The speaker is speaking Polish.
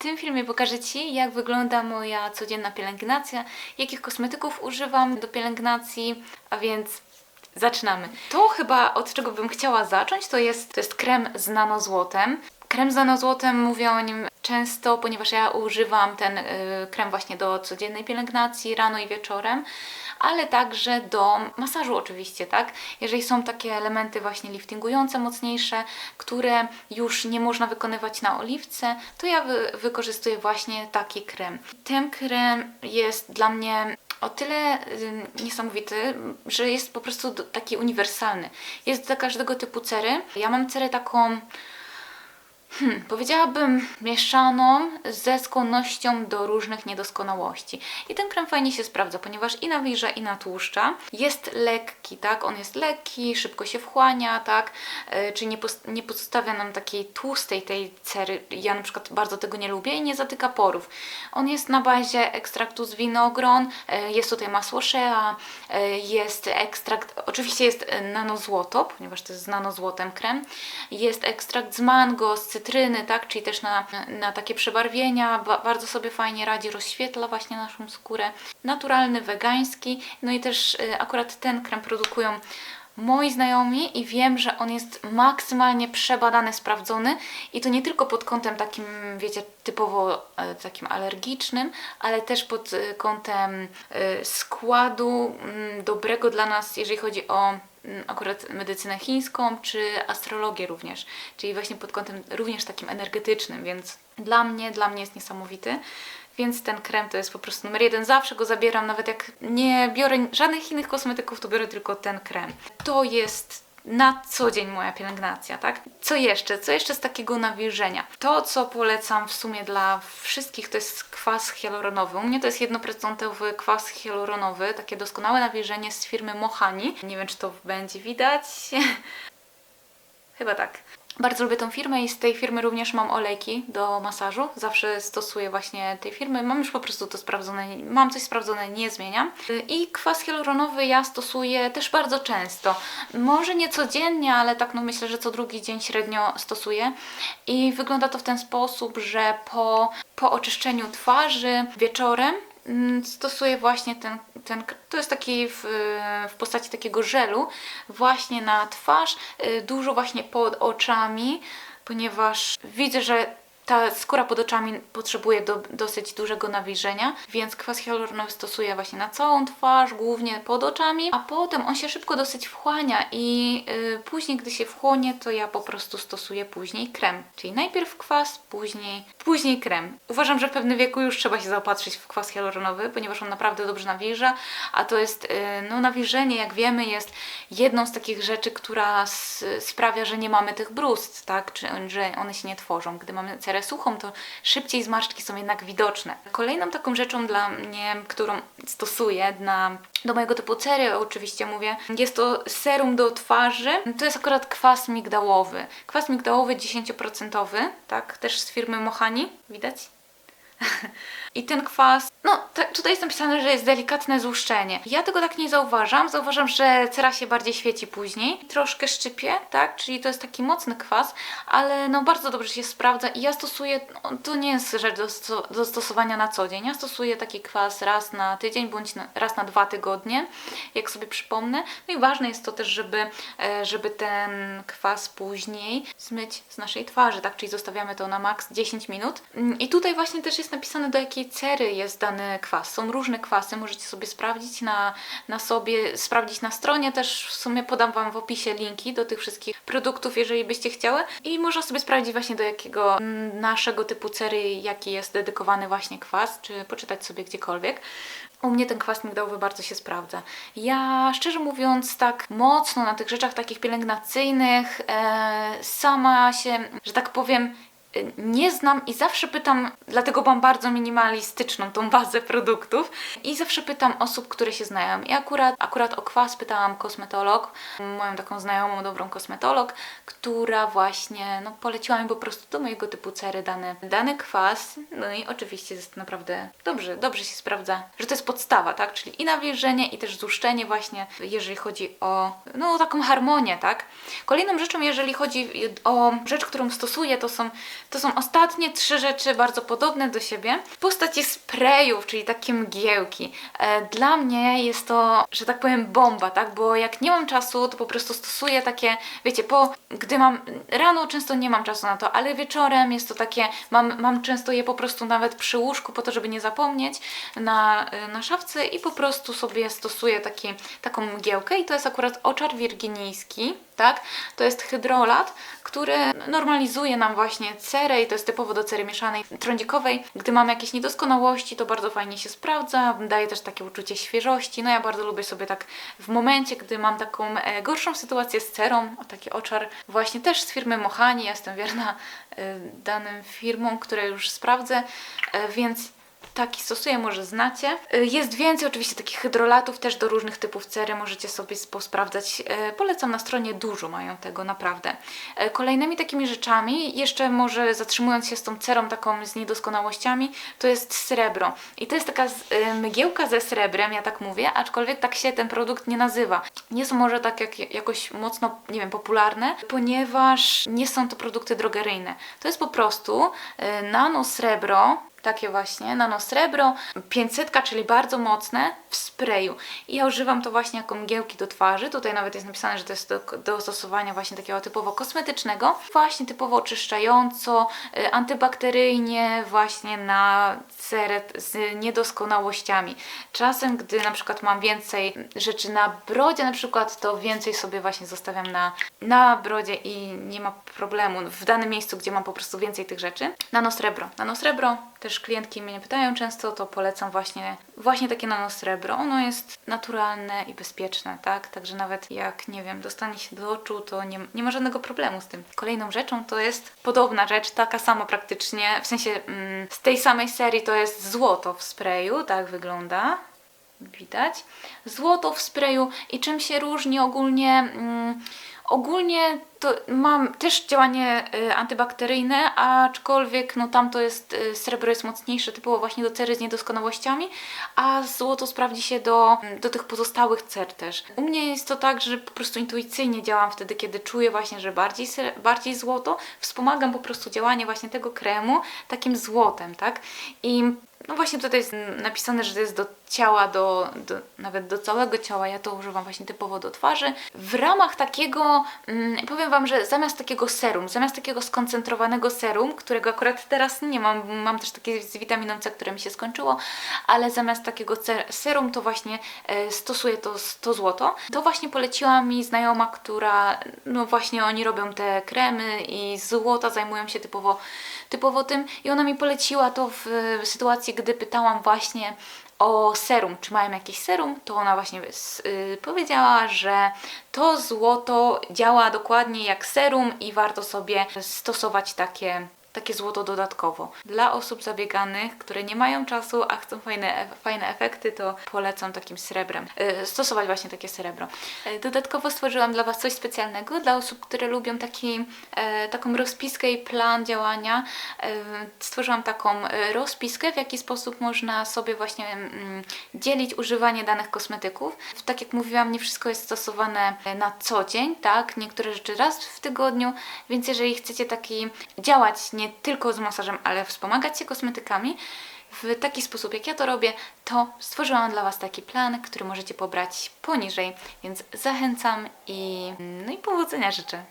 tym filmie pokażę Ci, jak wygląda moja codzienna pielęgnacja, jakich kosmetyków używam do pielęgnacji, a więc zaczynamy. To chyba od czego bym chciała zacząć, to jest, to jest krem z nanozłotem. Krem z nanozłotem mówię o nim często, ponieważ ja używam ten y, krem właśnie do codziennej pielęgnacji rano i wieczorem, ale także do masażu oczywiście, tak? Jeżeli są takie elementy właśnie liftingujące, mocniejsze, które już nie można wykonywać na oliwce, to ja wy wykorzystuję właśnie taki krem. Ten krem jest dla mnie o tyle y, niesamowity, że jest po prostu taki uniwersalny. Jest dla każdego typu cery. Ja mam cerę taką Hmm, powiedziałabym mieszaną ze skłonnością do różnych niedoskonałości. I ten krem fajnie się sprawdza, ponieważ i nawilża, i natłuszcza. Jest lekki, tak? On jest lekki, szybko się wchłania, tak? E, Czyli nie, nie pozostawia nam takiej tłustej tej cery. Ja na przykład bardzo tego nie lubię i nie zatyka porów. On jest na bazie ekstraktu z winogron, e, jest tutaj masło shea, e, jest ekstrakt, oczywiście jest nanozłoto, ponieważ to jest z nanozłotem krem, jest ekstrakt z mango, z cytryny, tak, czyli też na, na takie przebarwienia, ba, bardzo sobie fajnie radzi, rozświetla właśnie naszą skórę. Naturalny, wegański, no i też e, akurat ten krem produkują moi znajomi i wiem, że on jest maksymalnie przebadany, sprawdzony i to nie tylko pod kątem takim, wiecie, typowo e, takim alergicznym, ale też pod e, kątem e, składu mm, dobrego dla nas, jeżeli chodzi o mm, akurat medycynę chińską, czy astrologię również, czyli właśnie pod kątem również takim energetycznym, więc dla mnie, dla mnie jest niesamowity. Więc ten krem to jest po prostu numer jeden. Zawsze go zabieram, nawet jak nie biorę żadnych innych kosmetyków, to biorę tylko ten krem. To jest na co dzień moja pielęgnacja, tak? Co jeszcze? Co jeszcze z takiego nawilżenia? To, co polecam w sumie dla wszystkich, to jest kwas hialuronowy. U mnie to jest jednoprocentowy kwas hialuronowy, takie doskonałe nawilżenie z firmy Mohani. Nie wiem, czy to będzie widać. Chyba tak. Bardzo lubię tą firmę i z tej firmy również mam olejki do masażu. Zawsze stosuję właśnie tej firmy. Mam już po prostu to sprawdzone, mam coś sprawdzone, nie zmieniam. I kwas hialuronowy ja stosuję też bardzo często. Może nie codziennie, ale tak no myślę, że co drugi dzień średnio stosuję. I wygląda to w ten sposób, że po, po oczyszczeniu twarzy wieczorem stosuję właśnie ten, ten to jest taki w, w postaci takiego żelu właśnie na twarz, y, dużo właśnie pod oczami, ponieważ widzę, że ta skóra pod oczami potrzebuje do, dosyć dużego nawilżenia, więc kwas hialuronowy stosuję właśnie na całą twarz, głównie pod oczami, a potem on się szybko dosyć wchłania i y, później, gdy się wchłonie, to ja po prostu stosuję później krem. Czyli najpierw kwas, później, później krem. Uważam, że w pewnym wieku już trzeba się zaopatrzyć w kwas hialuronowy, ponieważ on naprawdę dobrze nawilża, a to jest, y, no nawilżenie, jak wiemy, jest jedną z takich rzeczy, która sprawia, że nie mamy tych brust, tak, czy że one się nie tworzą. Gdy mamy cerę suchą, to szybciej zmarszczki są jednak widoczne. Kolejną taką rzeczą dla mnie, którą stosuję na, do mojego typu cery, oczywiście mówię, jest to serum do twarzy. To jest akurat kwas migdałowy. Kwas migdałowy 10%, tak, też z firmy Mohani, widać? I ten kwas, no te, tutaj jest napisane, że jest delikatne złuszczenie. Ja tego tak nie zauważam. Zauważam, że cera się bardziej świeci później. Troszkę szczypie, tak? Czyli to jest taki mocny kwas, ale no bardzo dobrze się sprawdza i ja stosuję, no, to nie jest rzecz do, do stosowania na co dzień. Ja stosuję taki kwas raz na tydzień bądź na, raz na dwa tygodnie, jak sobie przypomnę. No i ważne jest to też, żeby, e, żeby ten kwas później zmyć z naszej twarzy, tak? Czyli zostawiamy to na maks 10 minut. I tutaj właśnie też jest napisane, do jakiej cery jest dany kwas. Są różne kwasy, możecie sobie sprawdzić na, na sobie, sprawdzić na stronie. Też w sumie podam Wam w opisie linki do tych wszystkich produktów, jeżeli byście chciały. I można sobie sprawdzić właśnie do jakiego mm, naszego typu cery, jaki jest dedykowany właśnie kwas, czy poczytać sobie gdziekolwiek. U mnie ten kwas migdałowy bardzo się sprawdza. Ja szczerze mówiąc, tak mocno na tych rzeczach takich pielęgnacyjnych e, sama się, że tak powiem, nie znam i zawsze pytam, dlatego mam bardzo minimalistyczną tą bazę produktów i zawsze pytam osób, które się znają. I akurat, akurat o kwas pytałam kosmetolog, moją taką znajomą, dobrą kosmetolog, która właśnie no, poleciła mi po prostu do mojego typu cery dany, dany kwas. No i oczywiście jest naprawdę dobrze, dobrze się sprawdza, że to jest podstawa, tak? Czyli i nawilżenie, i też złuszczenie właśnie, jeżeli chodzi o no, taką harmonię, tak? Kolejną rzeczą, jeżeli chodzi o rzecz, którą stosuję, to są To są ostatnie trzy rzeczy bardzo podobne do siebie w postaci sprayów, czyli takie mgiełki. E, Dla mnie jest to, że tak powiem, bomba, tak? Bo jak nie mam czasu, to po prostu stosuję takie, wiecie, po, gdy mam, rano często nie mam czasu na to, ale wieczorem jest to takie, mam, mam często je po prostu nawet przy łóżku po to, żeby nie zapomnieć na, na szafce i po prostu sobie stosuję taki, taką mgiełkę i to jest akurat oczar wirginijski, tak? To jest hydrolat, który normalizuje nam właśnie cerę i to jest typowo do cery mieszanej trądzikowej. Gdy mamy jakieś niedoskonałości, to bardzo fajnie się sprawdza, daje też takie uczucie świeżości. No ja bardzo lubię sobie tak w momencie, gdy mam taką e, gorszą sytuację z cerą, o taki oczar właśnie też z firmy Mohani, jestem wierna e, danym firmom, które już sprawdzę, e, więc Taki stosuję, może znacie. Y, Jest więcej oczywiście takich hydrolatów też do różnych typów cery, możecie sobie posprawdzać. Y, Polecam na stronie, dużo mają tego naprawdę. Y, Kolejnymi takimi rzeczami, jeszcze może zatrzymując się z tą cerą taką z niedoskonałościami, to jest srebro. I to jest taka mgiełka ze srebrem, ja tak mówię, aczkolwiek tak się ten produkt nie nazywa. Nie są może tak jak, jakoś mocno, nie wiem, popularne, ponieważ nie są to produkty drogeryjne. To jest po prostu nano srebro, takie właśnie, nano srebro, 500, czyli bardzo mocne w sprayu. I ja używam to właśnie jako mgiełki do twarzy. Tutaj nawet jest napisane, że to jest do, do stosowania właśnie takiego typowo kosmetycznego. Właśnie typowo oczyszczająco, y, antybakteryjnie, właśnie na cerę z niedoskonałościami. Czasem, gdy na przykład mam więcej rzeczy na brodzie na przykład, to więcej sobie właśnie zostawiam na, na brodzie i nie ma problemu w danym miejscu, gdzie mam po prostu więcej tych rzeczy. Nanosrebro. Nanosrebro, też klientki mnie pytają często, to polecam właśnie, właśnie takie nanosrebro. Ono jest naturalne i bezpieczne, tak? Także nawet jak, nie wiem, dostanie się do oczu, to nie, nie ma żadnego problemu z tym. Kolejną rzeczą to jest podobna rzecz, taka sama praktycznie, w sensie mm, z tej samej serii to jest złoto w sprayu, tak wygląda widać. Złoto w sprayu i czym się różni ogólnie? Mm, ogólnie to mam też działanie y, antybakteryjne, aczkolwiek no tam to jest, y, srebro jest mocniejsze, typowo właśnie do cery z niedoskonałościami, a złoto sprawdzi się do, do tych pozostałych cer też. U mnie jest to tak, że po prostu intuicyjnie działam wtedy, kiedy czuję właśnie, że bardziej, bardziej złoto, wspomagam po prostu działanie właśnie tego kremu takim złotem, tak? I no właśnie tutaj jest napisane, że to jest do ciała, do, do, nawet do całego ciała. Ja to używam właśnie typowo do twarzy. W ramach takiego, mm, powiem Wam, że zamiast takiego serum, zamiast takiego skoncentrowanego serum, którego akurat teraz nie mam, mam też takie z witaminą C, które mi się skończyło, ale zamiast takiego serum to właśnie e, stosuję to, to złoto. To właśnie poleciła mi znajoma, która, no właśnie oni robią te kremy i złota zajmują się typowo, typowo tym i ona mi poleciła to w sytuacji, gdy pytałam właśnie o serum, czy mają jakieś serum, to ona właśnie y, powiedziała, że to złoto działa dokładnie jak serum i warto sobie stosować takie, takie złoto dodatkowo. Dla osób zabieganych, które nie mają czasu, a chcą fajne, fajne efekty, to polecam takim srebrem. y, stosować właśnie takie srebro. Y, Dodatkowo stworzyłam dla Was coś specjalnego dla osób, które lubią taki, e, taką rozpiskę i plan działania. E, stworzyłam taką e, rozpiskę, w jaki sposób można sobie właśnie mm, dzielić używanie danych kosmetyków. Tak jak mówiłam, nie wszystko jest stosowane e, na co dzień, tak? Niektóre rzeczy raz w tygodniu, więc jeżeli chcecie taki działać nie tylko z masażem, ale wspomagać się kosmetykami, w taki sposób, jak ja to robię, to stworzyłam dla Was taki plan, który możecie pobrać poniżej, więc zachęcam i, no i powodzenia życzę.